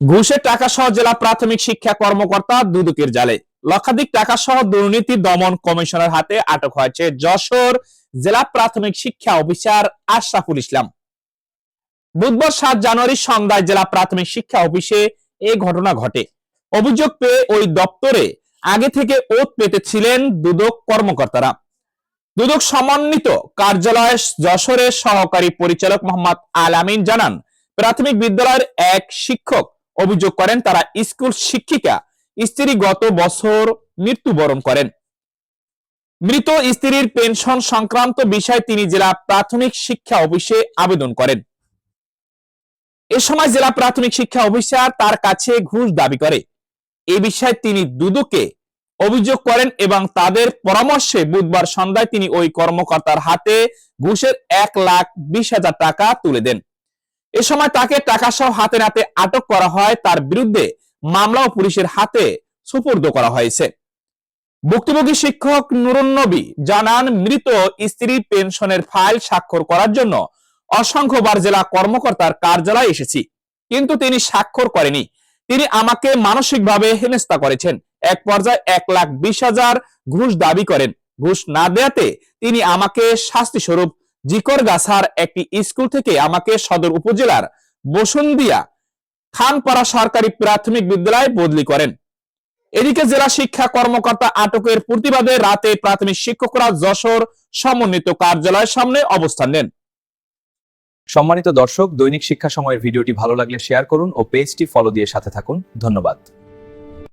ঘুষের টাকা সহ জেলা প্রাথমিক শিক্ষা কর্মকর্তা দুদকের জালে। লক্ষাধিক টাকা সহ দুর্নীতি দমন কমিশনের হাতে আটক হয়েছে যশোর জেলা প্রাথমিক শিক্ষা অফিসার আশরাফুল ইসলাম। বুধবার সাত জানুয়ারি সন্ধ্যায় জেলা প্রাথমিক শিক্ষা অফিসে এই ঘটনা ঘটে। অভিযোগ পেয়ে ওই দপ্তরে আগে থেকে ওত পেতেছিলেন দুদক কর্মকর্তারা। দুদক সমন্বিত কার্যালয় যশোরের সহকারী পরিচালক মোহাম্মদ আল আমিন জানান, প্রাথমিক বিদ্যালয়ের এক শিক্ষক অভিযোগ করেন, তারা স্কুল শিক্ষিকা। স্ত্রী গত বছর মৃত্যুবরণ করেন। মৃত স্ত্রীর পেনশন সংক্রান্ত বিষয়ে তিনি জেলা প্রাথমিক শিক্ষা অফিসে আবেদন করেন। এ সময় জেলা প্রাথমিক শিক্ষা অফিসার তার কাছে ঘুষ দাবি করে। এ বিষয়ে তিনি দুদকে অভিযোগ করেন এবং তাদের পরামর্শে বুধবার সন্ধ্যায় তিনি ওই কর্মকর্তার হাতে ঘুষের এক লাখ বিশ হাজার টাকা তুলে দেন। এ সময় তাকে টাকা সহ হাতে নাতে আটক করা হয়। তার বিরুদ্ধে মামলাও পুলিশের হাতে সুপর্দ করা হয়েছে। ভুক্তভোগী শিক্ষক নুরুন্নবী জানান, মৃত স্ত্রীর পেনশনের ফাইল স্বাক্ষর করার জন্য অসংখ্যবার জেলা কর্মকর্তার কার্যালয়ে এসেছি, কিন্তু তিনি স্বাক্ষর করেনি। তিনি আমাকে মানসিকভাবে হেনস্থা করেছেন। এক পর্যায়ে এক লাখ বিশ হাজার ঘুষ দাবি করেন। ঘুষ না দেয়াতে তিনি আমাকে শাস্তি স্বরূপ জিকর গাছার একটি স্কুল থেকে আমাকে সদর উপজেলার বসুন্দিয়া খানপাড়া সরকারি প্রাথমিক বিদ্যালয়ে বদলি করেন। এদিকে জেলা শিক্ষা কর্মকর্তা আটকের প্রতিবাদে রাতে প্রাথমিক শিক্ষকরা যশোর সমন্বিত কার্যালয়ের সামনে অবস্থান নেন। সম্মানিত দর্শক, দৈনিক শিক্ষা সময়ের ভিডিওটি ভালো লাগলে শেয়ার করুন ও পেজটি ফলো দিয়ে সাথে থাকুন। ধন্যবাদ।